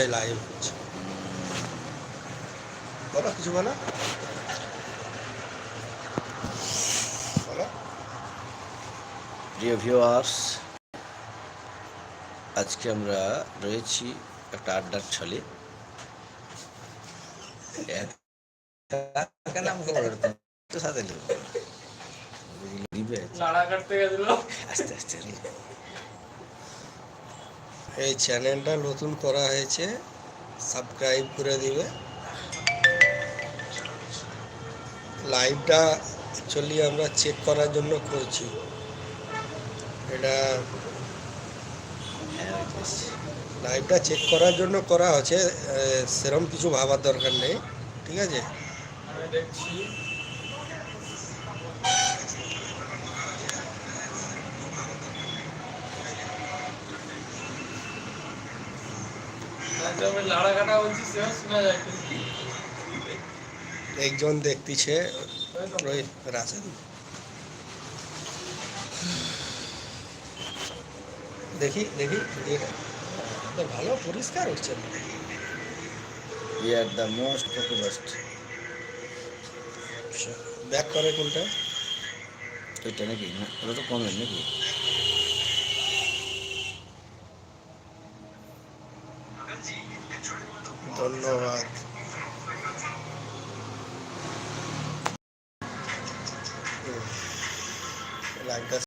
এই লাইভ হচ্ছে। বলো কিছু বলো? বলো। প্রিয় ভিউয়ার্স আজকে আমরা রয়েছি একটা আড্ডার ছলে। সাথে আস্তে আস্তে। এই চ্যানেলটা নতুন করা হয়েছে, সাবস্ক্রাইব করে দিবে। লাইভটা অ্যাকচুয়ালি আমরা চেক করার জন্য করছি। এটা লাইভটা চেক করার জন্য করা হচ্ছে সেরম কিছু ভাবার দরকার নেই, ঠিক আছে? একজন দেখতেছে রোহিত রাশেদ। দেখি দেখি ভালো পরিষ্কার হচ্ছে দ্য মোস্ট ব্যাক করে কোনটা? ওইটা নাকি না ওটা তো কমেন্ট নাকি? ধন্যবাদ। লাইভটা